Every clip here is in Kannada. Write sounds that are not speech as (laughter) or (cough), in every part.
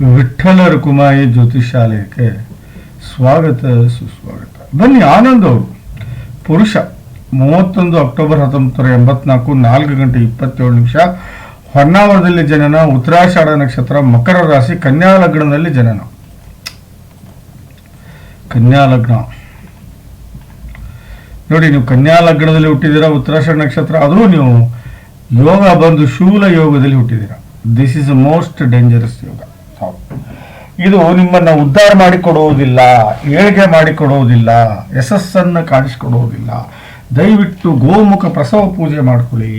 ವಿಠ್ಠಲ ರುಕುಮಾಯಿ ಜ್ಯೋತಿಷಾಲಯಕ್ಕೆ ಸ್ವಾಗತ, ಸುಸ್ವಾಗತ. ಬನ್ನಿ, ಆನಂದ್ ಅವರು. ಪುರುಷ, ಮೂವತ್ತೊಂದು ಅಕ್ಟೋಬರ್ ಹತ್ತೊಂಬತ್ತರ ಎಂಬತ್ನಾಲ್ಕು, ನಾಲ್ಕು ಗಂಟೆ ಇಪ್ಪತ್ತೇಳು ನಿಮಿಷ. ಹೊನ್ನಾವರದಲ್ಲಿ ಜನನ, ಉತ್ತರಾಷಾಢ ನಕ್ಷತ್ರ, ಮಕರ ರಾಶಿ, ಕನ್ಯಾ ಲಗ್ನದಲ್ಲಿ ಜನನ. ಕನ್ಯಾ ಲಗ್ನ. ನೋಡಿ, ನೀವು ಕನ್ಯಾ ಲಗ್ನದಲ್ಲಿ ಹುಟ್ಟಿದ್ದೀರಾ, ಉತ್ತರಾಷಾಢ ನಕ್ಷತ್ರ, ಆದರೂ ನೀವು ಯೋಗ ಬಂದು ಶೂಲ ಯೋಗದಲ್ಲಿ ಹುಟ್ಟಿದ್ದೀರಾ. ದಿಸ್ ಇಸ್ ಮೋಸ್ಟ್ ಡೇಂಜರಸ್ ಯೋಗ. ಇದು ನಿಮ್ಮನ್ನ ಉದ್ಧಾರ ಮಾಡಿಕೊಡುವುದಿಲ್ಲ, ಏಳಿಗೆ ಮಾಡಿಕೊಡುವುದಿಲ್ಲ, ಯಶಸ್ಸನ್ನು ಕಾಣಿಸಿಕೊಡುವುದಿಲ್ಲ. ದಯವಿಟ್ಟು ಗೋಮುಖ ಪ್ರಸವ ಪೂಜೆ ಮಾಡ್ಕೊಳ್ಳಿ.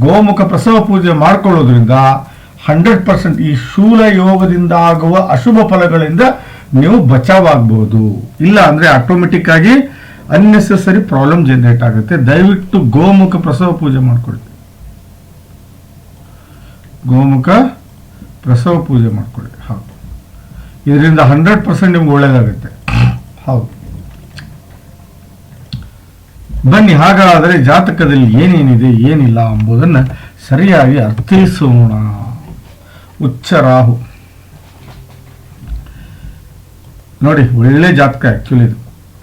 ಗೋಮುಖ ಪ್ರಸವ ಪೂಜೆ ಮಾಡ್ಕೊಳ್ಳೋದ್ರಿಂದ ಹಂಡ್ರೆಡ್ ಪರ್ಸೆಂಟ್ ಈ ಶೂಲ ಯೋಗದಿಂದ ಆಗುವ ಅಶುಭ ಫಲಗಳಿಂದ ನೀವು ಬಚಾವಾಗಬಹುದು ಇಲ್ಲ ಅಂದ್ರೆ ಆಟೋಮೆಟಿಕ್ ಆಗಿ ಅನ್ನೆಸೆಸರಿ ಪ್ರಾಬ್ಲಮ್ ಜನರೇಟ್ ಆಗುತ್ತೆ. ದಯವಿಟ್ಟು ಗೋಮುಖ ಪ್ರಸವ ಪೂಜೆ ಮಾಡ್ಕೊಳ್ಳಿ. ಗೋಮುಖ ಪ್ರಸವ ಪೂಜೆ ಮಾಡ್ಕೊಳ್ಳಿ. ಹೌದು. ಇದರಿಂದ ಹಂಡ್ರೆಡ್ ಪರ್ಸೆಂಟ್ ನಿಮ್ಗೆ ಒಳ್ಳೇದಾಗುತ್ತೆ. ಹೌದು. ಬನ್ನಿ, ಹಾಗಾದರೆ ಜಾತಕದಲ್ಲಿ ಏನೇನಿದೆ, ಏನಿಲ್ಲ ಎಂಬುದನ್ನು ಸರಿಯಾಗಿ ಅರ್ಥೈಸೋಣ. ಉಚ್ಚ ರಾಹು. ನೋಡಿ, ಒಳ್ಳೆ ಜಾತಕ ಆ್ಯಕ್ಚುಲಿ ಇದು.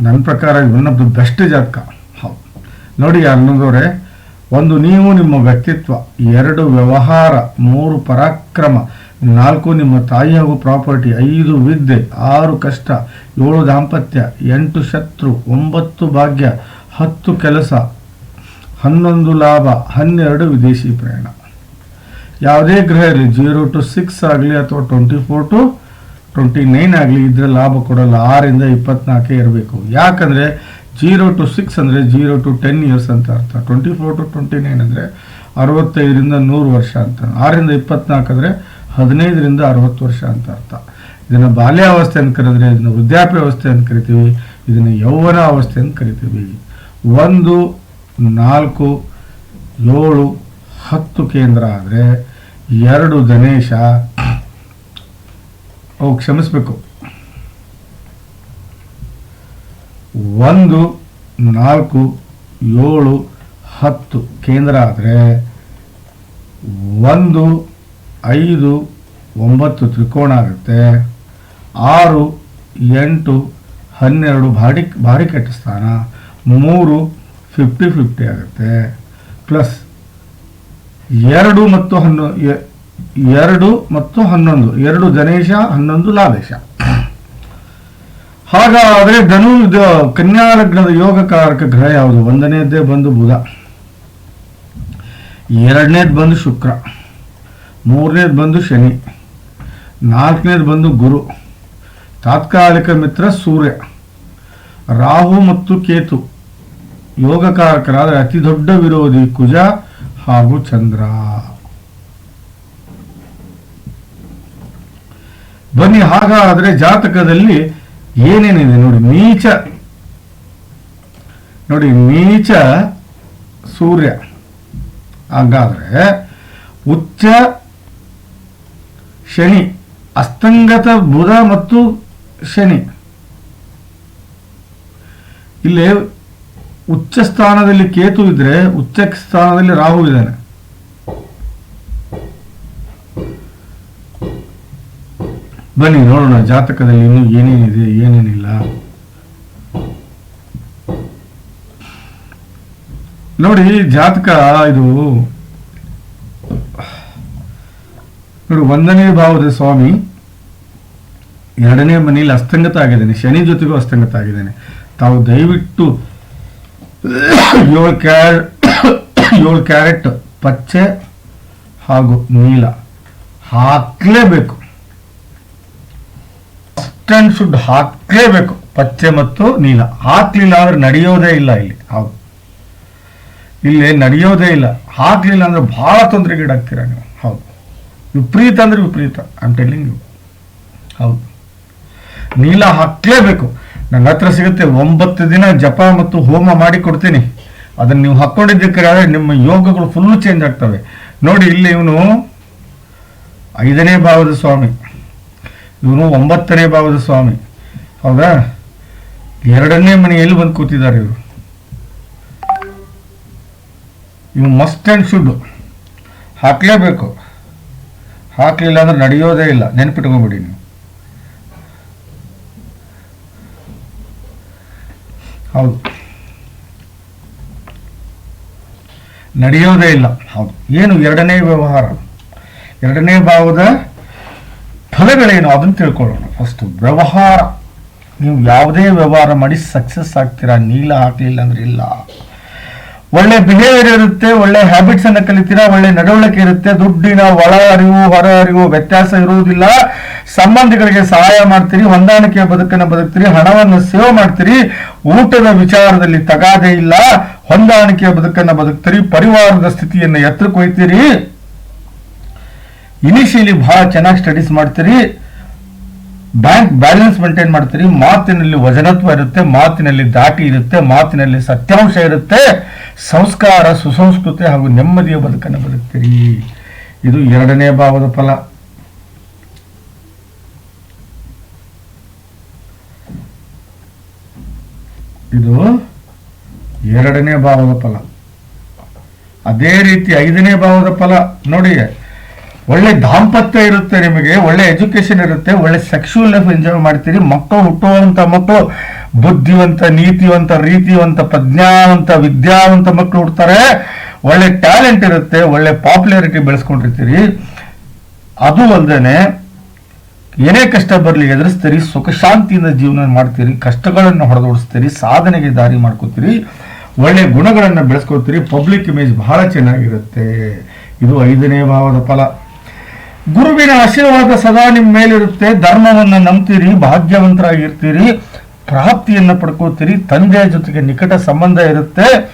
ನನ್ನ ಪ್ರಕಾರ ಒನ್ ಆಫ್ ಬೆಸ್ಟ್ ಜಾತಕ. ಹೌದು. ನೋಡಿ ಅನ್ನೋದವರೇ ಒಂದು ನೀವು ನಿಮ್ಮ ವ್ಯಕ್ತಿತ್ವ, ಎರಡು ವ್ಯವಹಾರ, ಮೂರು ಪರಾಕ್ರಮ ನಾಲ್ಕು, ನಿಮ್ಮ ತಾಯಿ ಹಾಗೂ ಪ್ರಾಪರ್ಟಿ, ಐದು ವಿದ್ಯೆ, ಆರು ಕಷ್ಟ, ಏಳು ದಾಂಪತ್ಯ, ಎಂಟು ಶತ್ರು, ಒಂಬತ್ತು ಭಾಗ್ಯ, ಹತ್ತು ಕೆಲಸ, ಹನ್ನೊಂದು ಲಾಭ, ಹನ್ನೆರಡು ವಿದೇಶಿ ಪ್ರಯಾಣ. ಯಾವುದೇ ಗ್ರಹ ಇರಲಿ, ಜೀರೋ ಟು ಸಿಕ್ಸ್ ಆಗಲಿ ಅಥವಾ twenty four to twenty nine ಆಗಲಿ ಇದ್ರೆ ಲಾಭ ಕೊಡಲ್ಲ. ಆರಿಂದ ಇಪ್ಪತ್ನಾಲ್ಕೇ ಇರಬೇಕು. ಯಾಕಂದರೆ ಜೀರೋ ಟು ಸಿಕ್ಸ್ ಅಂದರೆ ಜೀರೋ ಟು ಟೆನ್ ಇಯರ್ಸ್ ಅಂತ ಅರ್ಥ. Twenty four to twenty nine ಅಂದರೆ ಅರವತ್ತೈದರಿಂದ ನೂರು ವರ್ಷ ಅಂತ. ಆರಿಂದ ಇಪ್ಪತ್ನಾಲ್ಕು ಅಂದರೆ ಹದಿನೈದರಿಂದ ಅರವತ್ತು ವರ್ಷ ಅಂತ ಅರ್ಥ. ಇದನ್ನು ಬಾಲ್ಯಾವಸ್ಥೆ ಅಂತ ಕರೆದ್ರೆ ಇದನ್ನು ವೃದ್ಧಾಪ್ಯಾವಸ್ಥೆ ಅಂತ ಕರಿತೀವಿ, ಇದನ್ನು ಯೌವನ ಅವಸ್ಥೆ ಅಂತ ಕರಿತೀವಿ. ಒಂದು, ನಾಲ್ಕು, ಏಳು, ಹತ್ತು ಕೇಂದ್ರ ಆದರೆ ಎರಡು ಗಣೇಶ ಅವು ಕ್ಷಮಿಸ್ಬೇಕು. ಒಂದು, ನಾಲ್ಕು, ಏಳು, ಹತ್ತು ಕೇಂದ್ರ ಆದರೆ ಒಂದು ಐದು, ಒಂಬತ್ತು ತ್ರಿಕೋಣ ಆಗುತ್ತೆ. ಆರು, ಎಂಟು, ಹನ್ನೆರಡು ಭಾರಿ ಭಾರಿ ಕೆಟ್ಟ ಸ್ಥಾನ. ಮೂರು ಫಿಫ್ಟಿ ಫಿಫ್ಟಿ ಆಗುತ್ತೆ. ಪ್ಲಸ್ ಎರಡು ಮತ್ತು ಹನ್ನೊ ಎರಡು ಮತ್ತು ಹನ್ನೊಂದು. ಎರಡು ಗಣೇಶ, ಹನ್ನೊಂದು ಲಾಭೇಶ. ಹಾಗಾದರೆ ಧನು ಕನ್ಯಾಲಗ್ನದ ಕನ್ಯಾ ಲಗ್ನದ ಯೋಗಕಾರಕ ಗ್ರಹ ಯಾವುದು? ಒಂದನೇದ್ದೇ ಬಂದು ಬುಧ. ಎರಡನೇದು ಬಂದು ಶುಕ್ರ. ಮೂರನೇದು ಬಂದು ಶನಿ, ನಾಲ್ಕನೇದು ಬಂದು ಗುರು, ತಾತ್ಕಾಲಿಕ ಮಿತ್ರ ಸೂರ್ಯ, ರಾಹು ಮತ್ತು ಕೇತು, ಯೋಗಕಾರಕರಾದ ಅತಿ ದೊಡ್ಡ ವಿರೋಧಿ ಕುಜ ಹಾಗೂ ಚಂದ್ರ. ಬನ್ನಿ ಹಾಗಾದ್ರೆ ಜಾತಕದಲ್ಲಿ ಏನೇನಿದೆ ನೋಡಿ, ನೀಚ. ನೋಡಿ, ನೀಚ ಸೂರ್ಯ. ಹಾಗಾದ್ರೆ, ಉಚ್ಚ ಶನಿ. ಅಸ್ತಂಗತ ಬುಧ ಮತ್ತು ಶನಿ. ಇಲ್ಲಿ ಉಚ್ಚ ಸ್ಥಾನದಲ್ಲಿ ಕೇತು ಇದ್ರೆ ಉಚ್ಚ ಸ್ಥಾನದಲ್ಲಿ ರಾಹು ಇದ್ದಾನೆ. ಬನ್ನಿ, ನೋಡೋಣ, ಜಾತಕದಲ್ಲಿ ಇನ್ನು ಏನೇನಿದೆ, ಏನೇನಿಲ್ಲ. ನೋಡಿ, ಜಾತಕ ಇದು ನೋಡಿ ಒಂದನೇ ಭಾವದ ಸ್ವಾಮಿ, ಎರಡನೇ ಮನೆಯಲ್ಲಿ ಅಸ್ತಂಗತ ಆಗಿದ್ದಾನೆ, ಶನಿ ಜೊತೆಗೂ ಅಸ್ತಂಗತ ಆಗಿದ್ದಾನೆ. ತಾವು ದಯವಿಟ್ಟು ಏಳು ಕ್ಯಾರ್, ಏಳು ಕ್ಯಾರೆಟ್ ಪಚ್ಚೆ ಹಾಗೂ ನೀಲ ಹಾಕ್ಲೇಬೇಕು. ಅಂಡ್ ಶುಡ್ ಹಾಕ್ಲೇಬೇಕು, ಪಚ್ಚೆ ಮತ್ತು ನೀಲ. ಹಾಕ್ಲಿಲ್ಲ ಅಂದ್ರೆ ನಡೆಯೋದೇ ಇಲ್ಲ ಇಲ್ಲಿ. ಹೌದು. ಇಲ್ಲಿ ನಡೆಯೋದೇ ಇಲ್ಲ. ಹಾಕ್ಲಿಲ್ಲ ಅಂದ್ರೆ ಬಹಳ ತೊಂದರೆಗೀಡಾಗ್ತೀರ ನೀವು? ವಿಪರೀತ ಅಂದ್ರೆ ವಿಪರೀತ. ಐಮ್ ಟೆಲ್ಲಿಂಗ್ ಯು ಹೌದು. ನೀಲ ಹಾಕ್ಲೇಬೇಕು. ನನ್ನ ಹತ್ರ ಸಿಗುತ್ತೆ ಒಂಬತ್ತು ದಿನ ಜಪ ಮತ್ತು ಹೋಮ ಮಾಡಿ ಕೊಡ್ತೀನಿ ಅದನ್ನ ನೀವು ಹಾಕೊಂಡಿದ್ದಕ್ಕೆ ನಿಮ್ಮ ಯೋಗಗಳು ಫುಲ್ ಚೇಂಜ್ ಆಗ್ತವೆ. ನೋಡಿ, ಇಲ್ಲಿ ಇವನು ಐದನೇ ಭಾವದ ಸ್ವಾಮಿ. ಇವನು ಒಂಬತ್ತನೇ ಭಾವದ ಸ್ವಾಮಿ. ಹೌದಾ? ಎರಡನೇ ಮನೆಯಲ್ಲಿ ಬಂದು ಕೂತಿದ್ದಾರೆ ಇವರು. ಇವು ಮಸ್ಟ್ ಆ್ಯಂಡ್ ಶುಡ್ ಹಾಕ್ಲೇಬೇಕು. ಹಾಕ್ಲಿಲ್ಲ ಅಂದ್ರೆ ನಡೆಯೋದೇ ಇಲ್ಲ. ನೆನ್ಪಿಟ್ಕೊಂಬಿಡಿ ನೀವು. ಹೌದು. ನಡೆಯೋದೇ ಇಲ್ಲ. ಹೌದು. ಏನು ಎರಡನೇ ವ್ಯವಹಾರ? ಎರಡನೇ ಭಾವದ ಫಲಗಳೇನು? ಅದನ್ನು ತಿಳ್ಕೊಳ್ಳೋಣ. ಫಸ್ಟ್ ವ್ಯವಹಾರ. ನೀವು ಯಾವುದೇ ವ್ಯವಹಾರ ಮಾಡಿ ಸಕ್ಸಸ್ ಆಗ್ತೀರಾ? ನೀಲ ಹಾಕ್ಲಿಲ್ಲ ಅಂದ್ರೆ ಇಲ್ಲ. ಒಳ್ಳೆ ಬಿಹೇವಿಯರ್ ಇರುತ್ತೆ, ಒಳ್ಳೆ ಹ್ಯಾಬಿಟ್ಸ್ ಅನ್ನ ಕಲಿತೀರಾ, ಒಳ್ಳೆ ನಡವಳಿಕೆ ಇರುತ್ತೆ, ದುಡ್ಡಿನ ಒಳ ಅರಿವು ಹೊರ ಅರಿವು ವ್ಯತ್ಯಾಸ ಇರುವುದಿಲ್ಲ. ಸಂಬಂಧಿಗಳಿಗೆ ಸಹಾಯ ಮಾಡ್ತೀರಿ, ಹೊಂದಾಣಿಕೆಯ ಬದುಕನ್ನು ಬದುಕ್ತೀರಿ, ಹಣವನ್ನು ಸೇವ್ ಮಾಡ್ತೀರಿ. ಊಟದ ವಿಚಾರದಲ್ಲಿ ತಗಾದೆ ಇಲ್ಲ, ಹೊಂದಾಣಿಕೆಯ ಬದುಕನ್ನು ಬದುಕ್ತೀರಿ, ಪರಿವಾರದ ಸ್ಥಿತಿಯನ್ನು ಎತ್ತರಕ್ಕೆ ಒಯ್ತೀರಿ. ಇನಿಷಿಯಲಿ ಬಹಳ ಚೆನ್ನಾಗಿ ಸ್ಟಡೀಸ್ ಮಾಡ್ತೀರಿ. ಬ್ಯಾಂಕ್ ಬ್ಯಾಲೆನ್ಸ್ ಮೇಂಟೈನ್ ಮಾಡ್ತೀರಿ, ಮಾತಿನಲ್ಲಿ ವಜನತ್ವ ಇರುತ್ತೆ, ಮಾತಿನಲ್ಲಿ ದಾಟಿ ಇರುತ್ತೆ, ಮಾತಿನಲ್ಲಿ ಸತ್ಯಾಂಶ ಇರುತ್ತೆ, ಸಂಸ್ಕಾರ, ಸುಸಂಸ್ಕೃತಿ ಹಾಗೂ ನೆಮ್ಮದಿಯ ಬದುಕನ್ನು ಬದುಕ್ತೀರಿ. ಇದು ಎರಡನೇ ಭಾವದ ಫಲ. ಇದು ಎರಡನೇ ಭಾವದ ಫಲ. ಅದೇ ರೀತಿ ಐದನೇ ಭಾವದ ಫಲ. ನೋಡಿ ಒಳ್ಳೆ ದಾಂಪತ್ಯ ಇರುತ್ತೆ ನಿಮಗೆ, ಒಳ್ಳೆ ಎಜುಕೇಶನ್ ಇರುತ್ತೆ, ಒಳ್ಳೆ ಸೆಕ್ಷುವಲ್ ಲೈಫ್ ಎಂಜಾಯ್ ಮಾಡ್ತೀರಿ. ಮಕ್ಕಳು ಹುಟ್ಟುವಂತ ಮಕ್ಕಳು ಬುದ್ಧಿವಂತ, ನೀತಿವಂತ, ರೀತಿವಂತ, ಪ್ರಜ್ಞಾವಂತ, ವಿದ್ಯಾವಂತ ಮಕ್ಕಳು ಹುಡ್ತಾರೆ. ಒಳ್ಳೆ ಟ್ಯಾಲೆಂಟ್ ಇರುತ್ತೆ, ಒಳ್ಳೆ ಪಾಪ್ಯುಲಾರಿಟಿ ಬೆಳೆಸ್ಕೊಂಡಿರ್ತೀರಿ. ಅದು ಅಲ್ಲದೆ ಏನೇ ಕಷ್ಟ ಬರಲಿ ಎದುರಿಸ್ತೀರಿ, ಸುಖ ಶಾಂತಿಯಿಂದ ಜೀವನ ಮಾಡ್ತೀರಿ, ಕಷ್ಟಗಳನ್ನು ಹೊಡೆದೋಡಿಸ್ತೀರಿ, ಸಾಧನೆಗೆ ದಾರಿ ಮಾಡ್ಕೋತೀರಿ, ಒಳ್ಳೆ ಗುಣಗಳನ್ನು ಬೆಳೆಸ್ಕೋತೀರಿ ಪಬ್ಲಿಕ್ ಇಮೇಜ್ ಬಹಳ ಚೆನ್ನಾಗಿರುತ್ತೆ. ಇದು ಐದನೇ ಭಾವದ ಫಲ. ಗುರುವಿನ ಆಶೀರ್ವಾದ ಸದಾ ನಿಮ್ಮ ಮೇಲಿರುತ್ತೆ. ಧರ್ಮವನ್ನು ನಂಬ್ತೀರಿ, ಭಾಗ್ಯವಂತರಾಗಿರ್ತೀರಿ, ಪ್ರಾಪ್ತಿಯನ್ನು ಪಡ್ಕೋತೀರಿ ತಂದೆಯ ಜೊತೆಗೆ ನಿಕಟ ಸಂಬಂಧ ಇರುತ್ತೆ.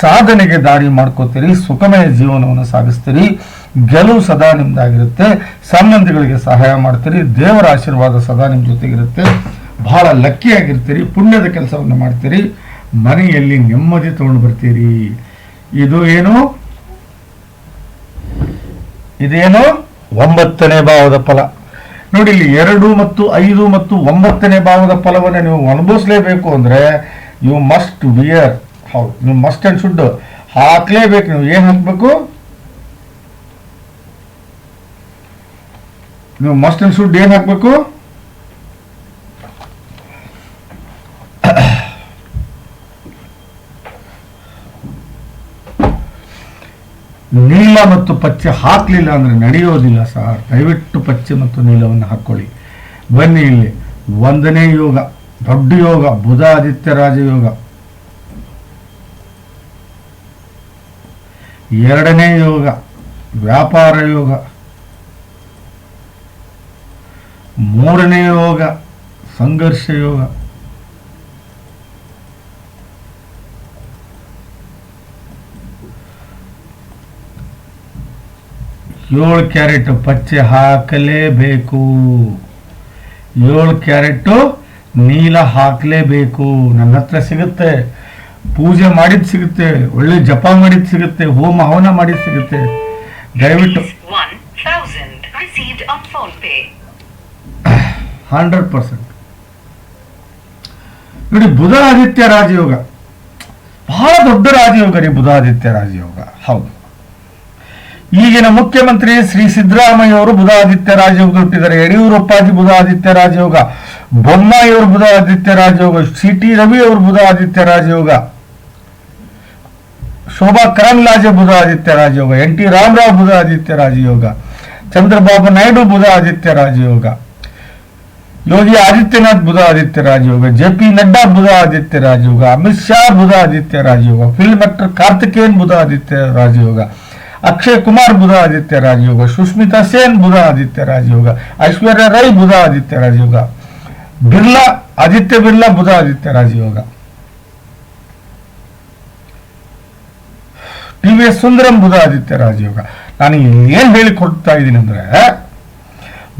ಸಾಧನೆಗೆ ದಾರಿ ಮಾಡ್ಕೋತೀರಿ, ಸುಖಮಯ ಜೀವನವನ್ನು ಸಾಗಿಸ್ತೀರಿ. ಗೆಲುವು ಸದಾ ನಿಮ್ದಾಗಿರುತ್ತೆ. ಸಂಬಂಧಿಗಳಿಗೆ ಸಹಾಯ ಮಾಡ್ತೀರಿ. ದೇವರ ಆಶೀರ್ವಾದ ಸದಾ ನಿಮ್ಮ ಜೊತೆಗಿರುತ್ತೆ. ಬಹಳ ಲಕ್ಕಿಯಾಗಿರ್ತೀರಿ ಪುಣ್ಯದ ಕೆಲಸವನ್ನು ಮಾಡ್ತೀರಿ. ಮನೆಯಲ್ಲಿ ನೆಮ್ಮದಿ ತಗೊಂಡು ಬರ್ತೀರಿ. ಇದು ಏನು? ಇದೇನು? ಒಂಬತ್ತನೇ ಭಾವದ ಫಲ. ನೋಡಿ ಇಲ್ಲಿ ಎರಡು ಮತ್ತು ಐದು ಮತ್ತು ಒಂಬತ್ತನೇ ಭಾವದ ಫಲವನ್ನು ನೀವು ಅನುಭವಿಸಲೇಬೇಕು ಅಂದ್ರೆ ಯು ಮಸ್ಟ್ ವಿಯರ್ ಹೌದು ನೀವು ಮಸ್ಟ್ ಅಂಡ್ ಶುಡ್ ಹಾಕ್ಲೇಬೇಕು. ನೀವು ಏನು ಹಾಕಬೇಕು? ನೀವು ಮಸ್ಟ್ ಅಂಡ್ ಶುಡ್ ಏನು ಹಾಕ್ಬೇಕು? ನೀಲ ಮತ್ತು ಪಚ್ಚೆ ಹಾಕ್ಲಿಲ್ಲ ಅಂದ್ರೆ ನಡೆಯೋದಿಲ್ಲ ಸರ್ ದಯವಿಟ್ಟು ಪಚ್ಚೆ ಮತ್ತು ನೀಲವನ್ನು ಹಾಕೊಳ್ಳಿ. ಬನ್ನಿ ಇಲ್ಲಿ. ಒಂದನೇ ಯೋಗ, ದೊಡ್ಡ ಯೋಗ, ಬುಧ ಆದಿತ್ಯ ರಾಜಯೋಗ ಎರಡನೇ ಯೋಗ, ವ್ಯಾಪಾರ ಯೋಗ. ಮೂರನೇ ಯೋಗ, ಸಂಘರ್ಷ ಯೋಗ. ಏಳು ಕ್ಯಾರೆಟ್ ಪಚ್ಚೆ ಹಾಕಲೇಬೇಕು. ಏಳು ಕ್ಯಾರೆಟ್ ನೀಲ ಹಾಕಲೇಬೇಕು. ನನ್ನ ಹತ್ರ ಸಿಗುತ್ತೆ. ಪೂಜೆ ಮಾಡಿದ್ ಸಿಗುತ್ತೆ. ಒಳ್ಳೆ ಜಪ ಮಾಡಿದ್ ಸಿಗುತ್ತೆ. ಹೋಮ ಹವನ ಮಾಡಿದ್ ಸಿಗುತ್ತೆ. ದಯವಿಟ್ಟು 1000 received on phone pay. Hundred percent. ನೋಡಿ, ಬುಧ ಆದಿತ್ಯ ರಾಜಯೋಗ. ಬಹಳ ದೊಡ್ಡ ರಾಜಯೋಗ ರೀ ಬುಧ ಆದಿತ್ಯ ರಾಜಯೋಗ. ಹೌದು. ಈಗಿನ ಮುಖ್ಯಮಂತ್ರಿ ಶ್ರೀ ಸಿದ್ದರಾಮಯ್ಯ ಅವರು ಬುಧ ಆದಿತ್ಯ ರಾಜಯೋಗ ಹುಟ್ಟಿದ್ದಾರೆ ಯಡಿಯೂರಪ್ಪಾಜಿ ಬುಧ ಆದಿತ್ಯ ರಾಜಯೋಗ ಬೊಮ್ಮಾಯಿ ಅವರು ಬುಧ ಆದಿತ್ಯ ರಾಜಯೋಗ ಸಿ ಟಿ ರವಿ ಅವರು ಬುಧ ಆದಿತ್ಯ ರಾಜಯೋಗ ಶೋಭಾ ಕರಂದ್ಲಾಜೆ ಬುಧ ಆದಿತ್ಯ ರಾಜಯೋಗ ಎನ್ ಟಿ ರಾಮರಾವ್ ಬುಧ ಆದಿತ್ಯ ರಾಜಯೋಗ ಚಂದ್ರಬಾಬು ನಾಯ್ಡು ಬುಧ ಆದಿತ್ಯ ರಾಜಯೋಗ ಯೋಗಿ ಆದಿತ್ಯನಾಥ್ ಬುಧ ಆದಿತ್ಯ ರಾಜಯೋಗ ಜೆ ಪಿ ನಡ್ಡಾ ಬುಧ ಆದಿತ್ಯ ರಾಜಯೋಗ ಅಮಿತ್ ಶಾ ಬುಧ ಆದಿತ್ಯ ರಾಜಯೋಗ ಫಿಲ್ಮ್ ಆಕ್ಟರ್ ಕಾರ್ತಿಕೇಯನ್ ಬುಧ ಆದಿತ್ಯ ರಾಜಯೋಗ ಅಕ್ಷಯ್ ಕುಮಾರ್ ಬುಧ ಆದಿತ್ಯ ರಾಜಯೋಗ, ಸುಸ್ಮಿತಾ ಸೇನ್ ಬುಧ ಆದಿತ್ಯ ರಾಜಯೋಗ, ಐಶ್ವರ್ಯ ರೈ ಬುಧ ಆದಿತ್ಯ ರಾಜಯೋಗ, ಬಿರ್ಲಾ, ಆದಿತ್ಯ ಬಿರ್ಲಾ ಬುಧ ಆದಿತ್ಯ ರಾಜಯೋಗ. ಟಿ ವಿ ಎಸ್ ಸುಂದರಂ ಬುಧ ಆದಿತ್ಯ ರಾಜಯೋಗ. ನಾನು ಏನ್ ಹೇಳಿ ಕೊಡ್ತಾ ಇದ್ದೀನಿ ಅಂದ್ರೆ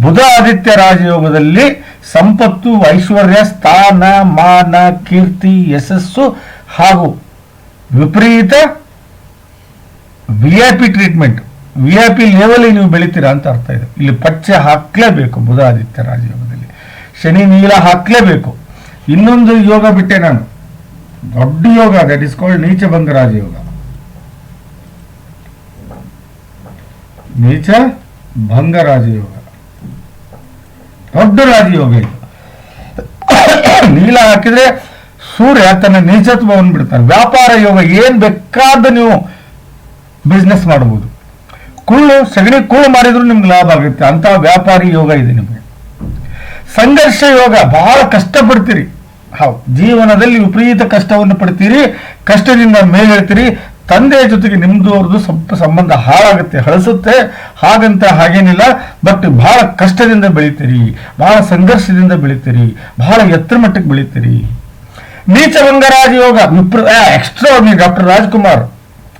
ಬುಧ ಆದಿತ್ಯ ರಾಜಯೋಗದಲ್ಲಿ ಸಂಪತ್ತು, ಐಶ್ವರ್ಯ, ಸ್ಥಾನ, ಮಾನ, ಕೀರ್ತಿ, ಯಶಸ್ಸು ಹಾಗೂ ವಿಪರೀತ V I P treatment V I P level ನೀವು ಬೆಳಿತೀರಾ ಅಂತ ಅರ್ಥ ಇದೆ. ಇಲ್ಲಿ ಪಚ್ಚೆ ಹಾಕ್ಲೇಬೇಕು ಬುಧ ಆದಿತ್ಯ ರಾಜಯೋಗದಲ್ಲಿ. ಶನಿ, ನೀಲ ಹಾಕ್ಲೇಬೇಕು. ಇನ್ನೊಂದು ಯೋಗ ಬಿಟ್ಟೆ ನಾನು. ದೊಡ್ಡ ಯೋಗ ದಟ್ ಇಸ್ ಕಾಲ್ಡ್ ನೀಚಭಂಗ ರಾಜಯೋಗ. ನೀಚ ಭಂಗ ರಾಜಯೋಗ. ದೊಡ್ಡ ರಾಜಯೋಗ ಇದು. ನೀಲ ಹಾಕಿದ್ರೆ ಸೂರ್ಯ ತನ್ನ ನೀಚತ್ವವನ್ನು ಬಿಡ್ತಾರೆ ವ್ಯಾಪಾರ ಯೋಗ, ಏನ್ ಬೇಕಾದ ನೀವು ಬಿಸ್ನೆಸ್ ಮಾಡಬಹುದು ಕುಳ್ಳು ಸಗಣಿ ಕುಳ್ಳು ಮಾಡಿದ್ರು ನಿಮ್ಗೆ ಲಾಭ ಆಗುತ್ತೆ. ಅಂತ ವ್ಯಾಪಾರಿ ಯೋಗ ಇದೆ ನಿಮಗೆ. ಸಂಘರ್ಷ ಯೋಗ, ಬಹಳ ಕಷ್ಟಪಡ್ತೀರಿ. ಹೌದು ಜೀವನದಲ್ಲಿ ವಿಪರೀತ ಕಷ್ಟವನ್ನು ಪಡ್ತೀರಿ, ಕಷ್ಟದಿಂದ ಮೇಲೇಳ್ತೀರಿ. ತಂದೆಯ ಜೊತೆಗೆ ನಿಮ್ದು ಅವ್ರದ್ದು ಸ್ವಲ್ಪ ಸಂಬಂಧ ಹಾಳಾಗುತ್ತೆ, ಹಳಸುತ್ತೆ. ಹಾಗಂತ ಹಾಗೇನಿಲ್ಲ. ಬಟ್ ಬಹಳ ಕಷ್ಟದಿಂದ ಬೆಳಿತೀರಿ. ಬಹಳ ಸಂಘರ್ಷದಿಂದ ಬೆಳಿತೀರಿ. ಬಹಳ ಎತ್ತರ ಮಟ್ಟಕ್ಕೆ ಬೆಳಿತೀರಿ. ನೀಚಭಂಗರಾಜ ಯೋಗ, ವಿಪ್ರ ಎಕ್ಸ್ಟ್ರಾ ಡಾಕ್ಟರ್ ರಾಜ್ಕುಮಾರ್,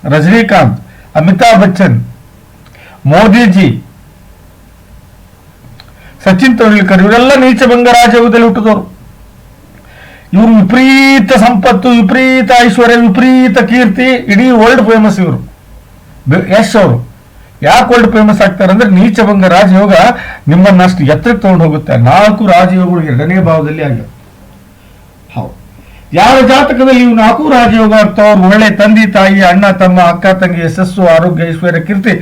ರಜನಿಕಾಂತ್ ಅಮಿತಾಬ್ ಬಚ್ಚನ್, ಮೋದಿಜಿ, ಸಚಿನ್ ತೆಂಡೂಲ್ಕರ್, ಇವರೆಲ್ಲ ನೀಚಭಂಗ ರಾಜಯೋಗದಲ್ಲಿ ಹುಟ್ಟಿದವರು. ಇವರು ವಿಪರೀತ ಸಂಪತ್ತು, ವಿಪರೀತ ಐಶ್ವರ್ಯ, ವಿಪರೀತ ಕೀರ್ತಿ, ಇಡೀ ವರ್ಲ್ಡ್ ಫೇಮಸ್ ಇವರು. ಯಶ್ ಅವರು. ಯಾಕೆ ವರ್ಲ್ಡ್ ಫೇಮಸ್ ಆಗ್ತಾರೆ ಅಂದ್ರೆ ನೀಚಭಂಗ ರಾಜಯೋಗ ನಿಮ್ಮನ್ನಷ್ಟು ಎತ್ತರಕ್ಕೆ ತಗೊಂಡು ಹೋಗುತ್ತೆ. ನಾಲ್ಕು ರಾಜಯೋಗಗಳು ಎರಡನೇ ಭಾವದಲ್ಲಿ ಆಗಿವೆ. ಯಾರ ಜಾತಕದಲ್ಲಿ ಇವು ನಾಲ್ಕು ರಾಜಯೋಗ ಅವ್ರು ಒಳ್ಳೆ ತಂದೆ, ತಾಯಿ, ಅಣ್ಣ, ತಮ್ಮ, ಅಕ್ಕ ತಂಗಿ ಯಶಸ್ಸು ಆರೋಗ್ಯ, ಐಶ್ವರ್ಯ, ಕೀರ್ತಿ,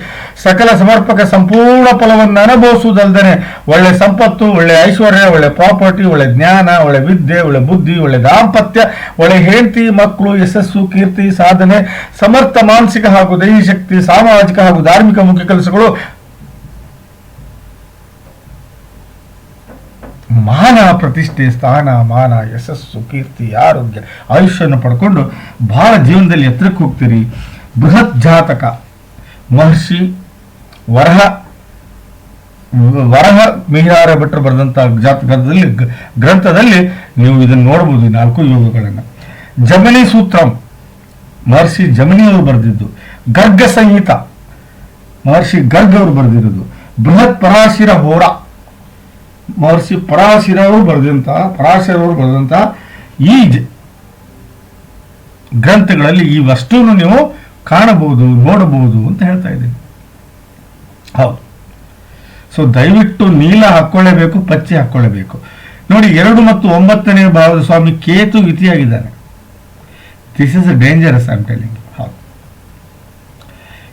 ಸಕಲ ಸಮರ್ಪಕ ಸಂಪೂರ್ಣ ಫಲವನ್ನು ಅನುಭವಿಸುವುದಲ್ಲದೆ ಒಳ್ಳೆ ಸಂಪತ್ತು, ಒಳ್ಳೆ ಐಶ್ವರ್ಯ, ಒಳ್ಳೆ ಪ್ರಾಪರ್ಟಿ, ಒಳ್ಳೆ ಜ್ಞಾನ, ಒಳ್ಳೆ ವಿದ್ಯೆ, ಒಳ್ಳೆ ಬುದ್ಧಿ, ಒಳ್ಳೆ ದಾಂಪತ್ಯ, ಒಳ್ಳೆ ಹೆಂಡತಿ, ಮಕ್ಕಳು, ಯಶಸ್ಸು, ಕೀರ್ತಿ, ಸಾಧನೆ, ಸಮರ್ಥ, ಮಾನಸಿಕ ಹಾಗೂ ದೈಹಿಕ ಶಕ್ತಿ, ಸಾಮಾಜಿಕ ಹಾಗೂ ಧಾರ್ಮಿಕ ಮುಖ್ಯ ಕೆಲಸಗಳು ಮಾನ ಪ್ರತಿಷ್ಠೆ, ಸ್ಥಾನ, ಮಾನ, ಯಶಸ್ಸು, ಕೀರ್ತಿ, ಆರೋಗ್ಯ, ಆಯುಷ್ಯವನ್ನು ಪಡ್ಕೊಂಡು ಬಹಳ ಜೀವನದಲ್ಲಿ ಎತ್ತರಕ್ಕೆ ಹೋಗ್ತೀರಿ. ಬೃಹತ್ ಜಾತಕ, ಮಹರ್ಷಿ, ವರಹ ವರಹ ಮಿಹಿರಾರ ಭಟ್ರು ಬರೆದಂಥ ಜಾತಕದಲ್ಲಿ ಗ್ರಂಥದಲ್ಲಿ ನೀವು ಇದನ್ನು ನೋಡಬಹುದು ಈ ನಾಲ್ಕು ಯೋಗಗಳನ್ನು. ಜಮನಿ ಸೂತ್ರಂ, ಮಹರ್ಷಿ ಜಮನಿಯವರು ಬರೆದಿದ್ದು. ಗರ್ಗ ಸಂಹಿತ, ಮಹರ್ಷಿ ಗರ್ಗ್ ಅವರು ಬರೆದಿರೋದು. ಬೃಹತ್ ಪರಾಶಿರ ಹೋರ ಮಹರ್ಷಿ ಪರಾಶಿರವರು ಬರೆದಂಥ ಅವರು ಬರೆದಂತ ಈ ಗ್ರಂಥಗಳಲ್ಲಿ ಈ ವಸ್ತುವನ್ನು ನೀವು ಕಾಣಬಹುದು, ನೋಡಬಹುದು ಅಂತ ಹೇಳ್ತಾ ಇದ್ದೀನಿ. ಹೌದು. ಸೊ ದಯವಿಟ್ಟು ನೀಲ ಹಾಕ್ಕೊಳ್ಳೇಬೇಕು ಪಚ್ಚೆ ಹಾಕೊಳ್ಳೇಬೇಕು. ನೋಡಿ, ಎರಡು ಮತ್ತು ಒಂಬತ್ತನೇ ಭಾವದ ಸ್ವಾಮಿ Ketu ಯುತಿಯಾಗಿದ್ದಾನೆ this is dangerous I'm telling ಹೌದು.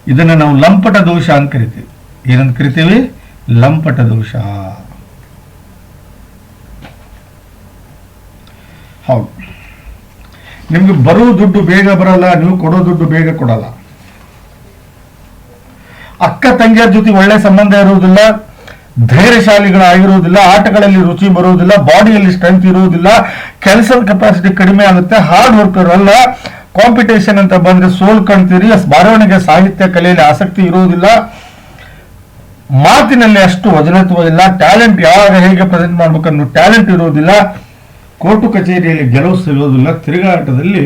ಇದನ್ನು ನಾವು ಲಂಪಟ ದೋಷ ಅಂತ ಕರಿತೀವಿ. ಏನಂತ ಕರಿತೀವಿ? ಲಂಪಟ ದೋಷ. ಹೌದು. ನಿಮ್ಗೆ ಬರೋ ದುಡ್ಡು ಬೇಗ ಬರಲ್ಲ, ನೀವು ಕೊಡೋ ದುಡ್ಡು ಬೇಗ ಕೊಡಲ್ಲ. ಅಕ್ಕ ತಂಗಿಯರ ಜೊತೆ ಒಳ್ಳೆ ಸಂಬಂಧ ಇರುವುದಿಲ್ಲ ಧೈರ್ಯಶಾಲಿಗಳಾಗಿರುವುದಿಲ್ಲ ಆಟಗಳಲ್ಲಿ ರುಚಿ ಬರುವುದಿಲ್ಲ, ಬಾಡಿಯಲ್ಲಿ ಸ್ಟ್ರೆಂತ್ ಇರುವುದಿಲ್ಲ, ಕೆಲಸದ ಕೆಪಾಸಿಟಿ ಕಡಿಮೆ ಆಗುತ್ತೆ ಹಾರ್ಡ್ ವರ್ಕರ್ ಅಲ್ಲ ಕಾಂಪಿಟೇಷನ್ ಅಂತ ಬಂದ್ರೆ ಸೋಲ್ ಕಾಣ್ತೀರಿ ಬರವಣಿಗೆ ಸಾಹಿತ್ಯ ಕಲೆಯಲ್ಲಿ ಆಸಕ್ತಿ ಇರುವುದಿಲ್ಲ. ಮಾತಿನಲ್ಲಿ ಅಷ್ಟು ವಜನತ್ವ ಇಲ್ಲ ಟ್ಯಾಲೆಂಟ್ ಯಾವಾಗ ಹೇಗೆ ಪ್ರೆಸೆಂಟ್ ಮಾಡ್ಬೇಕನ್ನೋ ಟ್ಯಾಲೆಂಟ್ ಇರುವುದಿಲ್ಲ. ಕೋರ್ಟು ಕಚೇರಿಯಲ್ಲಿ ಗೆಲುವು ಸಿಗೋದಿಲ್ಲ, ತಿರುಗಾಟದಲ್ಲಿ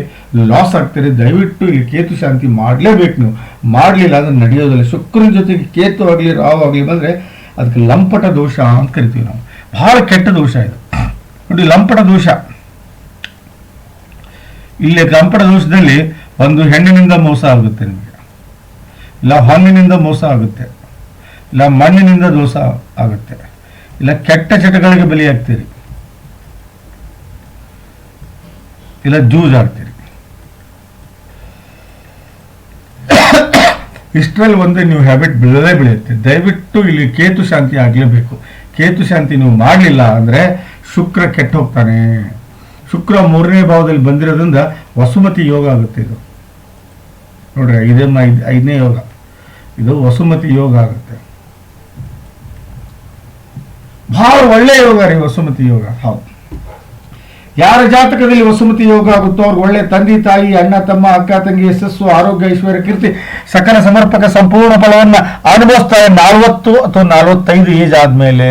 ಲಾಸ್ ಆಗ್ತೀರಿ ದಯವಿಟ್ಟು ಇಲ್ಲಿ ಕೇತು ಶಾಂತಿ ಮಾಡಲೇಬೇಕು ನೀವು. ಮಾಡಲಿಲ್ಲ ಅಂದ್ರೆ ನಡೆಯೋದಿಲ್ಲ. ಶುಕ್ರನ ಜೊತೆಗೆ ಕೇತು ಆಗಲಿ, ರಾವ್ ಆಗಲಿ ಬಂದರೆ ಅದಕ್ಕೆ ಲಂಪಟ ದೋಷ ಅಂತ ಕರಿತೀವಿ ನಾವು. ಬಹಳ ಕೆಟ್ಟ ದೋಷ ಇದು. ನೋಡಿ, ಲಂಪಟ ದೋಷ. ಇಲ್ಲಿ ಲಂಪಟ ದೋಷದಲ್ಲಿ ಒಂದು ಹೆಣ್ಣಿನಿಂದ ಮೋಸ ಆಗುತ್ತೆ ನಿಮಗೆ. ಇಲ್ಲ, ಹಣ್ಣಿನಿಂದ ಮೋಸ ಆಗುತ್ತೆ. ಇಲ್ಲ, ಮಣ್ಣಿನಿಂದ ದೋಷ ಆಗುತ್ತೆ. ಇಲ್ಲ, ಕೆಟ್ಟ ಚಟಗಳಿಗೆ ಬಲಿಯಾಗ್ತೀರಿ. ಇಲ್ಲ ಜೂಜ್ ಆಡ್ತೀರಿ ಇಷ್ಟರಲ್ಲಿ ಒಂದು ನೀವು ಹ್ಯಾಬಿಟ್ ಬೆಳೆದೇ ಬೆಳೆಯುತ್ತೆ. ದಯವಿಟ್ಟು ಇಲ್ಲಿ ಕೇತು ಶಾಂತಿ ಆಗಲೇಬೇಕು. ಕೇತು ಶಾಂತಿ ನೀವು ಮಾಡಲಿಲ್ಲ ಅಂದರೆ ಶುಕ್ರ ಕೆಟ್ಟ ಹೋಗ್ತಾನೆ ಶುಕ್ರ ಮೂರನೇ ಭಾವದಲ್ಲಿ ಬಂದಿರೋದ್ರಿಂದ ವಸುಮತಿ ಯೋಗ ಆಗುತ್ತೆ ಇದು. ನೋಡ್ರಿ ಐದೇ ಐದ್ ಐದನೇ ಯೋಗ. ಇದು ವಸುಮತಿ ಯೋಗ ಆಗುತ್ತೆ. ಬಹಳ ಒಳ್ಳೆಯ ಯೋಗ ರೀ ವಸುಮತಿ ಯೋಗ. ಹೌದು. ಯಾರ ಜಾತಕದಲ್ಲಿ ವಸುಮತಿ ಯೋಗ ಆಗುತ್ತೋ ಅವ್ರಿಗೆ ಒಳ್ಳೆ ತಂದೆ, ತಾಯಿ, ಅಣ್ಣ, ತಮ್ಮ, ಅಕ್ಕ, ತಂಗಿ ಯಶಸ್ಸು ಆರೋಗ್ಯ, ಐಶ್ವರ್ಯ, ಕೀರ್ತಿ, ಸಕಲ ಸಮರ್ಪಕ ಸಂಪೂರ್ಣ ಫಲವನ್ನ ಅನುಭವಿಸ್ತಾರೆ ನಲವತ್ತು ಅಥವಾ ನಲವತ್ತೈದು ಏಜ್ ಆದ್ಮೇಲೆ.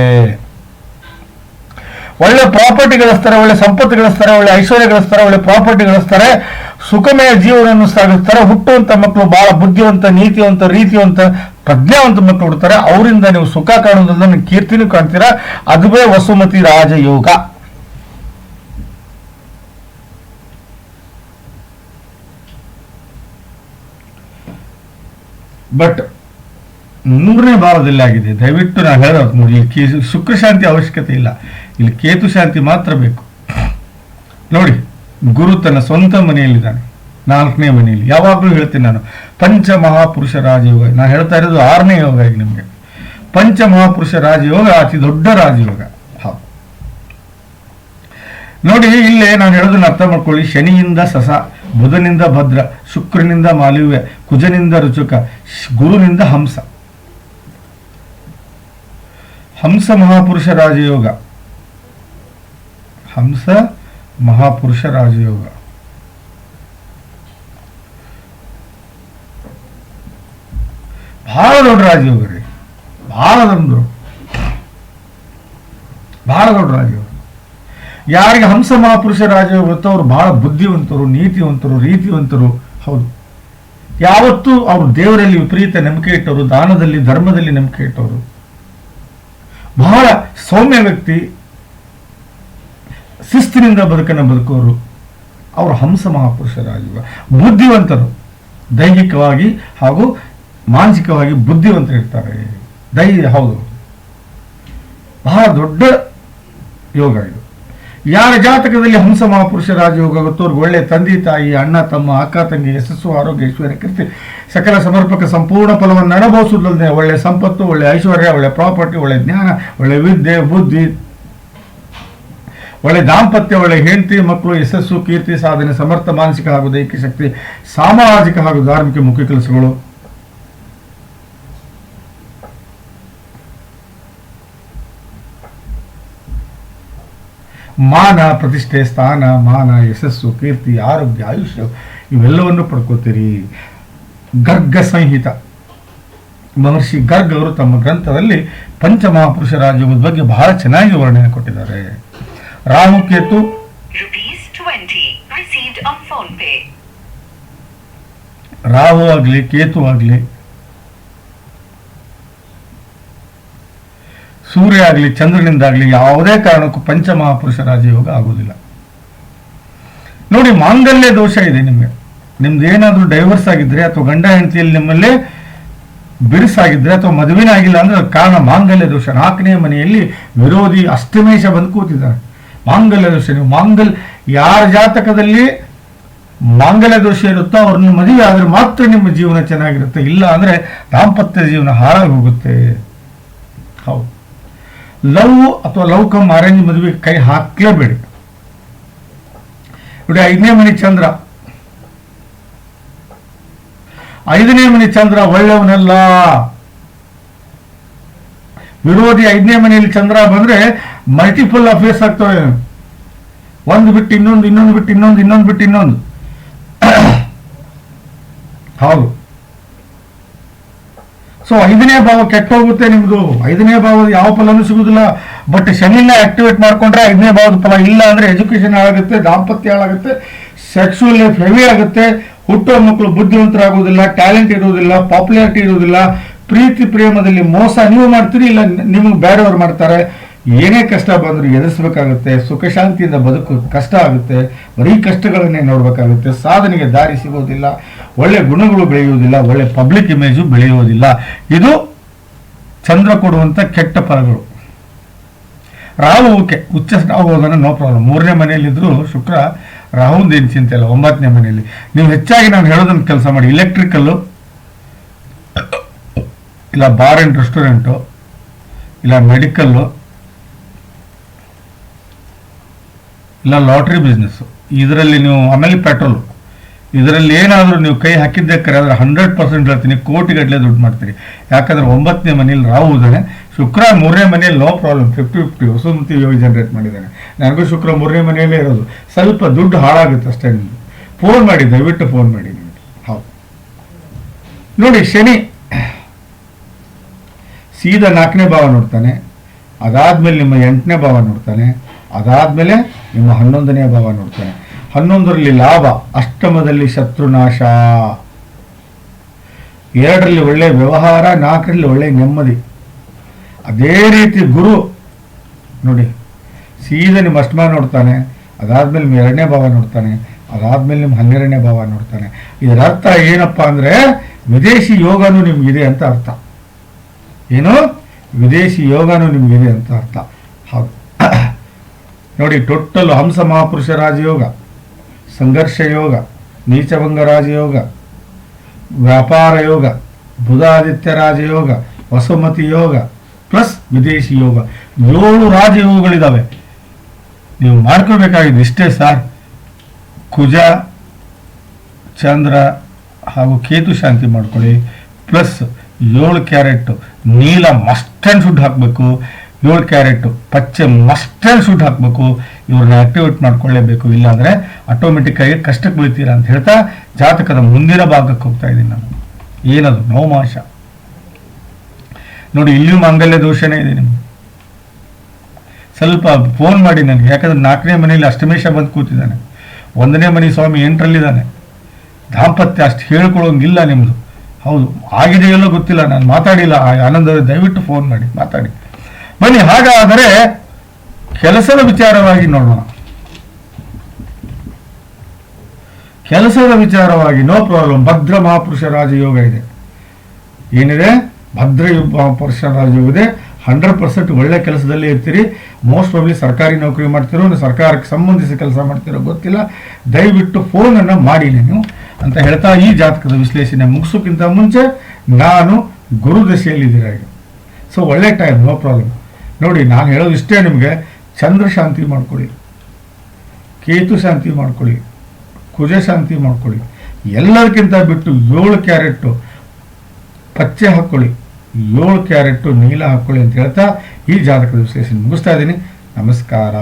ಒಳ್ಳೆ ಪ್ರಾಪರ್ಟಿ ಗಳಿಸ್ತಾರೆ ಒಳ್ಳೆ ಸಂಪತ್ತು ಗಳಿಸ್ತಾರೆ ಒಳ್ಳೆ ಐಶ್ವರ್ಯ ಗಳಿಸ್ತಾರೆ ಒಳ್ಳೆ ಪ್ರಾಪರ್ಟಿ ಗಳಿಸ್ತಾರೆ ಸುಖಮಯ ಜೀವನವನ್ನು ಸಾಗಿಸ್ತಾರೆ. ಹುಟ್ಟುವಂತ ಮಕ್ಕಳು ಬಹಳ ಬುದ್ಧಿವಂತ, ನೀತಿವಂತ, ರೀತಿವಂತ, ಪ್ರಜ್ಞಾವಂತ ಮಕ್ಕಳು ಹುಡ್ತಾರೆ. ಅವರಿಂದ ನೀವು ಸುಖ ಕಾಣುವುದನ್ನು ಕೀರ್ತಿನೂ ಕಾಣ್ತೀರಾ. ಅದುವೇ ವಸುಮತಿ ರಾಜಯೋಗ. ಬಟ್ ಮೂರನೇ ಭಾವದಲ್ಲಿ ಆಗಿದೆ. ದಯವಿಟ್ಟು ನಾನು ಹೇಳೋದು ನೋಡಿ, ಇಲ್ಲಿ ಕೇ- ಶುಕ್ರ ಶಾಂತಿ ಅವಶ್ಯಕತೆ ಇಲ್ಲ. ಇಲ್ಲಿ ಕೇತು ಶಾಂತಿ ಮಾತ್ರ ಬೇಕು. ನೋಡಿ, ಗುರು ತನ್ನ ಸ್ವಂತ ಮನೆಯಲ್ಲಿದ್ದಾನೆ. ನಾಲ್ಕನೇ ಮನೆಯಲ್ಲಿ. ಯಾವಾಗಲೂ ಹೇಳ್ತೀನಿ ನಾನು, ಪಂಚ ಮಹಾಪುರುಷ ರಾಜಯೋಗ. ನಾನು ಹೇಳ್ತಾ ಇರೋದು ಆರನೇ ಯೋಗ ಈಗ ನಿಮಗೆ. ಪಂಚಮಹಾಪುರುಷ ರಾಜಯೋಗ ಅತಿ ದೊಡ್ಡ ರಾಜಯೋಗ. ಹೌದು. ನೋಡಿ, ಇಲ್ಲೇ ನಾನು ಹೇಳೋದನ್ನ ಅರ್ಥ ಮಾಡ್ಕೊಳ್ಳಿ. ಶನಿಯಿಂದ ಸಸ ಬುಧನಿಂದ ಭದ್ರ, ಶುಕ್ರನಿಂದ ಮಾಲಿವ್ಯ, ಕುಜನಿಂದ ರುಚುಕ ಗುರುನಿಂದ ಹಂಸ. ಹಂಸ ಮಹಾಪುರುಷ ರಾಜಯೋಗ. ಹಂಸ ಮಹಾಪುರುಷ ರಾಜಯೋಗ. ಬಹಳ ದೊಡ್ಡ ರಾಜಯೋಗ ರೀ. ಬಹಳ ದೊಡ್ಡ ಬಹಳ ದೊಡ್ಡ ರಾಜಯೋಗ. ಯಾರಿಗೆ ಹಂಸ ಮಹಾಪುರುಷ ರಾಜ ಗೊತ್ತೋ ಅವ್ರು ಬಹಳ ಬುದ್ಧಿವಂತರು, ನೀತಿವಂತರು, ರೀತಿವಂತರು. ಹೌದು. ಯಾವತ್ತೂ ಅವರು ದೇವರಲ್ಲಿ ವಿಪರೀತ ನಂಬಿಕೆ ಇಟ್ಟವರು, ದಾನದಲ್ಲಿ, ಧರ್ಮದಲ್ಲಿ ನಂಬಿಕೆ ಇಟ್ಟವರು. ಬಹಳ ಸೌಮ್ಯ ವ್ಯಕ್ತಿ, ಶಿಸ್ತಿನಿಂದ ಬದುಕನ್ನು ಬದುಕೋರು ಅವರು ಹಂಸ ಮಹಾಪುರುಷ ರಾಜಯೋಗ ಬುದ್ಧಿವಂತರು. ದೈಹಿಕವಾಗಿ ಹಾಗೂ ಮಾನಸಿಕವಾಗಿ ಬುದ್ಧಿವಂತರಿರ್ತಾರೆ ದೈ ಹೌದು. ಬಹಳ ದೊಡ್ಡ ಯೋಗ ಇದು. ಯಾರ ಜಾತಕದಲ್ಲಿ ಹಂಸ ಮಹಾಪುರುಷ ರಾಜಯೋಗ ಆಗುತ್ತೋ ಅವ್ರಿಗೆ ಒಳ್ಳೆ ತಂದೆ, ತಾಯಿ, ಅಣ್ಣ, ತಮ್ಮ, ಅಕ್ಕ, ತಂಗಿ, ಯಶಸ್ಸು, ಆರೋಗ್ಯ, ಐಶ್ವರ್ಯ, ಕೀರ್ತಿ, ಸಕಲ ಸಮರ್ಪಕ ಸಂಪೂರ್ಣ ಫಲವನ್ನು ಅನುಭವಿಸುವುದಲ್ಲದೆ ಒಳ್ಳೆ ಸಂಪತ್ತು, ಒಳ್ಳೆ ಐಶ್ವರ್ಯ, ಒಳ್ಳೆ ಪ್ರಾಪರ್ಟಿ, ಒಳ್ಳೆ ಜ್ಞಾನ, ಒಳ್ಳೆ ವಿದ್ಯೆ, ಬುದ್ಧಿ, ಒಳ್ಳೆ ದಾಂಪತ್ಯ, ಒಳ್ಳೆ ಹೆಂಡತಿ, ಮಕ್ಕಳು, ಯಶಸ್ಸು, ಕೀರ್ತಿ, ಸಾಧನೆ, ಸಮರ್ಥ, ಮಾನಸಿಕ ಹಾಗೂ ದೈಹಿಕ ಶಕ್ತಿ, ಸಾಮಾಜಿಕ ಹಾಗೂ ಧಾರ್ಮಿಕ ಮುಖ್ಯ ಕೆಲಸಗಳು. ಮಾನ ಪ್ರತಿಷ್ಠೆ ಸ್ಥಾನ ಮಾನ ಯಶಸ್ಸು ಕೀರ್ತಿ ಆರೋಗ್ಯ ಆಯುಷ್ಯ ಇವೆಲ್ಲವನ್ನು ಪಡ್ಕೋತೀರಿ. ಗರ್ಗ ಸಂಹಿತ. ಮಹರ್ಷಿ ಗರ್ಗ್ ಅವರು ತಮ್ಮ ಗ್ರಂಥದಲ್ಲಿ ಪಂಚಮಹಾಪುರುಷ ರಾಜ್ಯದ ಬಗ್ಗೆ ಬಹಳ ಚೆನ್ನಾಗಿ ವರ್ಣನೆ ಕೊಟ್ಟಿದ್ದಾರೆ. Rahu Ketu. Rupees 20 received on phone pay. Rahu ಆಗಲಿ ಕೇತು ಆಗಲಿ ಸೂರ್ಯ ಆಗಲಿ, ಚಂದ್ರನಿಂದಾಗಲಿ ಯಾವುದೇ ಕಾರಣಕ್ಕೂ ಪಂಚಮಹಾಪುರುಷ ರಾಜಯೋಗ ಆಗುವುದಿಲ್ಲ. ನೋಡಿ, ಮಾಂಗಲ್ಯ ದೋಷ ಇದೆ ನಿಮಗೆ. ನಿಮ್ದು ಏನಾದರೂ ಡೈವರ್ಸ್ ಆಗಿದ್ರೆ ಅಥವಾ ಗಂಡ ಹೆಂಡತಿಯಲ್ಲಿ ನಿಮ್ಮಲ್ಲೇ ಬಿರುಸಾಗಿದ್ರೆ ಅಥವಾ ಮದುವೆನೇ ಆಗಿಲ್ಲ ಅಂದ್ರೆ ಕಾರಣ ಮಾಂಗಲ್ಯ ದೋಷ. ನಾಲ್ಕನೇ ಮನೆಯಲ್ಲಿ ವಿರೋಧಿ ಅಷ್ಟಮೇಶ ಬಂದು ಕೂತಿದ್ದಾರೆ. ಮಾಂಗಲ್ಯ ದೋಷ ನೀವು ಮಾಂಗಲ್, ಯಾರ ಜಾತಕದಲ್ಲಿ ಮಾಂಗಲ್ಯ ದೋಷ ಇರುತ್ತೋ ಅವ್ರನ್ನ ಮದುವೆ ಆದ್ರೆ ಮಾತ್ರ ನಿಮ್ಮ ಜೀವನ ಚೆನ್ನಾಗಿರುತ್ತೆ. ಇಲ್ಲ ಅಂದ್ರೆ ದಾಂಪತ್ಯ ಜೀವನ ಹಾಳಾಗಿ ಹೋಗುತ್ತೆ. ಹೌದು. ಲವ್ ಅಥವಾ ಲವ್ ಕಮ್ ಅರೇಂಜ್ ಮದುವೆಗೆ ಕೈ ಹಾಕ್ಲೇಬೇಡಿ. ನೋಡಿ, ಐದನೇ ಮನೆ ಚಂದ್ರ. ಐದನೇ ಮನೆ ಚಂದ್ರ ಒಳ್ಳೆಯವನಲ್ಲ. ವಿರೋಧಿ ಐದನೇ ಮನೆಯಲ್ಲಿ ಚಂದ್ರ ಬಂದ್ರೆ ಮಲ್ಟಿಪಲ್ ಅಫೇರ್ಸ್ ಆಗ್ತವೆ. ಒಂದು ಬಿಟ್ಟು ಇನ್ನೊಂದು ಇನ್ನೊಂದು ಬಿಟ್ಟು ಇನ್ನೊಂದು ಇನ್ನೊಂದು ಬಿಟ್ಟು ಇನ್ನೊಂದು. (coughs) ಹೌದು. ಸೊ ಐದನೇ ಭಾವ ಕೆಟ್ಟ ಹೋಗುತ್ತೆ ನಿಮ್ದು. ಐದನೇ ಭಾವ ಯಾವ ಫಲನೂ ಸಿಗುದಿಲ್ಲ ಬಟ್ ಶನಿನ ಆಕ್ಟಿವೇಟ್ ಮಾಡ್ಕೊಂಡ್ರೆ ಐದನೇ ಭಾವದ ಫಲ ಇಲ್ಲ ಅಂದ್ರೆ ಎಜುಕೇಶನ್ ಹಾಳಾಗುತ್ತೆ, ದಾಂಪತ್ಯ ಹಾಳಾಗುತ್ತೆ ಸೆಕ್ಸುವಲ್ ಲೈಫ್ ಹೆವಿ ಆಗುತ್ತೆ. ಹುಟ್ಟುವ ಮಕ್ಕಳು ಬುದ್ಧಿವಂತರಾಗುವುದಿಲ್ಲ ಟ್ಯಾಲೆಂಟ್ ಇರುವುದಿಲ್ಲ ಪಾಪ್ಯುಲಾರಿಟಿ ಇರುವುದಿಲ್ಲ. ಪ್ರೀತಿ ಪ್ರೇಮದಲ್ಲಿ ಮೋಸ ನೀವು ಮಾಡ್ತೀರಿ ಇಲ್ಲ ನಿಮ್ಗೆ ಬೇರೆಯವ್ರು ಮಾಡ್ತಾರೆ? ಏನೇ ಕಷ್ಟ ಬಂದರೂ ಎದುರಿಸಬೇಕಾಗುತ್ತೆ, ಸುಖ ಶಾಂತಿಯಿಂದ ಬದುಕು ಕಷ್ಟ ಆಗುತ್ತೆ, ಬರೀ ಕಷ್ಟಗಳನ್ನೇ ನೋಡಬೇಕಾಗುತ್ತೆ, ಸಾಧನೆಗೆ ದಾರಿ ಸಿಗೋದಿಲ್ಲ, ಒಳ್ಳೆ ಗುಣಗಳು ಬೆಳೆಯುವುದಿಲ್ಲ, ಒಳ್ಳೆ ಪಬ್ಲಿಕ್ ಇಮೇಜು ಬೆಳೆಯುವುದಿಲ್ಲ. ಇದು ಚಂದ್ರ ಕೊಡುವಂಥ ಕೆಟ್ಟ ಫಲಗಳು. ರಾಹು ಓಕೆ ಉಚ್ಚ ರಾಹು ನೋ ಪ್ರಾಬ್ಲಮ್ ಮೂರನೇ ಮನೆಯಲ್ಲಿದ್ದರೂ ಶುಕ್ರ ರಾಹುಂದು ಏನು ಚಿಂತೆ ಇಲ್ಲ, ಒಂಬತ್ತನೇ ಮನೆಯಲ್ಲಿ. ನೀವು ಹೆಚ್ಚಾಗಿ ನಾನು ಹೇಳೋದನ್ನು ಕೆಲಸ ಮಾಡಿ. ಇಲೆಕ್ಟ್ರಿಕಲ್ಲು ಇಲ್ಲ ಬಾರ್ ಆ್ಯಂಡ್ ರೆಸ್ಟೋರೆಂಟು ಇಲ್ಲ ಮೆಡಿಕಲ್ಲು ಇಲ್ಲ ಲಾಟ್ರಿ ಬಿಸ್ನೆಸ್ಸು ಇದರಲ್ಲಿ ನೀವು ಆಮೇಲೆ ಪೆಟ್ರೋಲ್ ಇದರಲ್ಲಿ ಏನಾದರೂ ನೀವು ಕೈ ಹಾಕಿದ್ದೆ ಕರೆ, ಆದರೆ ಹಂಡ್ರೆಡ್ ಪರ್ಸೆಂಟ್ ಹೇಳ್ತೀನಿ ಕೋಟಿಗಟ್ಟಲೆ ದುಡ್ಡು ಮಾಡ್ತೀರಿ. ಯಾಕಂದ್ರೆ ಒಂಬತ್ತನೇ ಮನೇಲಿ ರಾಹು ಇದ್ದಾನೆ ಶುಕ್ರ ಮೂರನೇ ಮನೆಯಲ್ಲಿ ನೋ ಪ್ರಾಬ್ಲಮ್ ಫಿಫ್ಟಿ ಫಿಫ್ಟಿ ವಸುಮತಿ ಯೋಗಿ ಜನರೇಟ್ ಮಾಡಿದ್ದಾನೆ. ನನಗೂ ಶುಕ್ರ ಮೂರನೇ ಮನೆಯಲ್ಲೇ ಇರೋದು. ಸ್ವಲ್ಪ ದುಡ್ಡು ಹಾಳಾಗುತ್ತೆ ಅಷ್ಟೇ ನಿಮಗೆ. ಫೋನ್ ಮಾಡಿ, ದಯವಿಟ್ಟು ಫೋನ್ ಮಾಡಿ ನಿಮಗೆ. ಹೌದು. ನೋಡಿ, ಶನಿ ಸೀದಾ ನಾಲ್ಕನೇ ಭಾವ ನೋಡ್ತಾನೆ. ಅದಾದಮೇಲೆ ನಿಮ್ಮ ಎಂಟನೇ ಭಾವ ನೋಡ್ತಾನೆ. ಅದಾದ್ಮೇಲೆ ನಿಮ್ಮ ಹನ್ನೊಂದನೇ ಭಾವ ನೋಡ್ತಾನೆ. ಹನ್ನೊಂದರಲ್ಲಿ ಲಾಭ, ಅಷ್ಟಮದಲ್ಲಿ ಶತ್ರುನಾಶ. ಎರಡರಲ್ಲಿ ಒಳ್ಳೆ ವ್ಯವಹಾರ, ನಾಲ್ಕರಲ್ಲಿ ಒಳ್ಳೆ ನೆಮ್ಮದಿ. ಅದೇ ರೀತಿ ಗುರು, ನೋಡಿ, ಸೀದ ನಿಮ್ಮ ಅಷ್ಟಮ ನೋಡ್ತಾನೆ, ಅದಾದ್ಮೇಲೆ ನಿಮ್ಮ ಎರಡನೇ ಭಾವ ನೋಡ್ತಾನೆ, ಅದಾದ್ಮೇಲೆ ನಿಮ್ಮ ಹನ್ನೆರಡನೇ ಭಾವ ನೋಡ್ತಾನೆ. ಇದರ ಅರ್ಥ ಏನಪ್ಪ ಅಂದ್ರೆ, ವಿದೇಶಿ ಯೋಗನೂ ನಿಮ್ಗಿದೆ ಅಂತ ಅರ್ಥ. ಏನು? ವಿದೇಶಿ ಯೋಗನೂ ನಿಮಗಿದೆ ಅಂತ ಅರ್ಥ. ಹೌದು. ನೋಡಿ, ಟೋಟಲ್ ಹಂಸ ಮಹಾಪುರುಷ ರಾಜಯೋಗ, ಸಂಘರ್ಷ ಯೋಗ ನೀಚಭಂಗ ರಾಜಯೋಗ, ವ್ಯಾಪಾರ ಯೋಗ, ಬುಧಾದಿತ್ಯ ರಾಜಯೋಗ, ವಸುಮತಿ ಯೋಗ, ಪ್ಲಸ್ ವಿದೇಶಿ ಯೋಗ, ಏಳು ರಾಜಯೋಗಗಳಿದ್ದಾವೆ ನೀವು ಮಾಡ್ಕೋಬೇಕಾಗಿದೆ ಇಷ್ಟೇ ಸರ್. ಕುಜ, ಚಂದ್ರ ಹಾಗೂ ಕೇತು ಶಾಂತಿ ಮಾಡ್ಕೊಳ್ಳಿ. ಪ್ಲಸ್ ಏಳು ಕ್ಯಾರೆಟ್ ನೀಲ ಮಸ್ಟ್ ಅಂಡ್ ಶುಡ್ ಹಾಕಬೇಕು. ಏಳು ಕ್ಯಾರೆಟ್, ಪಚ್ಚೆ ಮಸ್ಟಲ್ಲಿ ಸೂಟ್ ಹಾಕಬೇಕು. ಇವ್ರನ್ನ ಆಕ್ಟಿವೇಟ್ ಮಾಡ್ಕೊಳ್ಳೇಬೇಕು. ಇಲ್ಲಾಂದರೆ ಆಟೋಮೆಟಿಕ್ಕಾಗಿ ಕಷ್ಟಕ್ಕೆ ಬೀಳ್ತೀರಾ ಅಂತ ಹೇಳ್ತಾ ಜಾತಕದ ಮುಂದಿನ ಭಾಗಕ್ಕೆ ಹೋಗ್ತಾ ಇದ್ದೀನಿ ನಾನು. ಏನದು? ನವಮಾಶ. ನೋಡಿ, ಇಲ್ಲಿಯೂ ಮಾಂಗಲ್ಯ ದೋಷನೇ ಇದೆ ನಿಮ್ಗೆ. ಸ್ವಲ್ಪ ಫೋನ್ ಮಾಡಿ ನನಗೆ. ಯಾಕಂದ್ರೆ ನಾಲ್ಕನೇ ಮನೆಯಲ್ಲಿ ಅಷ್ಟಮೇಶ ಬಂದು ಕೂತಿದ್ದಾನೆ. ಒಂದನೇ ಮನೆ ಸ್ವಾಮಿ ಎಂಟರಲ್ಲಿದ್ದಾನೆ. ದಾಂಪತ್ಯ ಅಷ್ಟು ಹೇಳ್ಕೊಳ್ಳೋಂಗಿಲ್ಲ ನಿಮ್ಮದು ಹೌದು. ಆಗಿದೆಯಲ್ಲೋ ಗೊತ್ತಿಲ್ಲ. ನಾನು ಮಾತಾಡಿಲ್ಲ. ಆನಂದ ದಯವಿಟ್ಟು ಫೋನ್ ಮಾಡಿ. ಮಾತಾಡಿ. ಬನ್ನಿ, ಹಾಗಾದರೆ ಕೆಲಸದ ವಿಚಾರವಾಗಿ ನೋಡೋಣ. ಕೆಲಸದ ವಿಚಾರವಾಗಿ ನೋ ಪ್ರಾಬ್ಲಮ್. ಭದ್ರ ಮಹಾಪುರುಷ ರಾಜಯೋಗ ಇದೆ. ಏನಿದೆ? ಭದ್ರ ಮಹಾಪುರುಷ ರಾಜಯೋಗ ಇದೆ. ಹಂಡ್ರೆಡ್ ಪರ್ಸೆಂಟ್ ಒಳ್ಳೆ ಕೆಲಸದಲ್ಲಿ ಇರ್ತೀರಿ. ಮೋಸ್ಟ್ ಪ್ರಾಬ್ಲಿ ಸರ್ಕಾರಿ ನೌಕರಿ ಮಾಡ್ತಿರೋ ಸರ್ಕಾರಕ್ಕೆ ಸಂಬಂಧಿಸಿದ ಕೆಲಸ ಮಾಡ್ತಿರೋ ಗೊತ್ತಿಲ್ಲ. ದಯವಿಟ್ಟು ಫೋನನ್ನು ಮಾಡಿ ನೀವು. ಅಂತ ಹೇಳ್ತಾ ಈ ಜಾತಕದ ವಿಶ್ಲೇಷಣೆ ಮುಗಿಸೋಕ್ಕಿಂತ ಮುಂಚೆ ನಾನು ಗುರುದಶೆಯಲ್ಲಿದ್ದೀರಾಗಿ. ಸೊ ಒಳ್ಳೆ ಟೈಮ್ ನೋ ಪ್ರಾಬ್ಲಮ್ ನೋಡಿ, ನಾನು ಹೇಳೋದು ಇಷ್ಟೇ ನಿಮಗೆ. ಚಂದ್ರ ಶಾಂತಿ ಮಾಡ್ಕೊಳ್ಳಿ. ಕೇತು ಶಾಂತಿ ಮಾಡ್ಕೊಳ್ಳಿ. ಕುಜ ಶಾಂತಿ ಮಾಡ್ಕೊಳ್ಳಿ. ಎಲ್ಲದಕ್ಕಿಂತ ಬಿಟ್ಟು ಏಳು ಕ್ಯಾರೆಟ್ಟು ಪಚ್ಚೆ ಹಾಕ್ಕೊಳ್ಳಿ ಏಳು ಕ್ಯಾರೆಟ್ಟು ನೀಲ ಹಾಕ್ಕೊಳ್ಳಿ ಅಂತ ಹೇಳ್ತಾ ಈ ಜಾತಕದ ವಿಶ್ಲೇಷಣೆ ಮುಗಿಸ್ತಾ ಇದ್ದೀನಿ. ನಮಸ್ಕಾರ.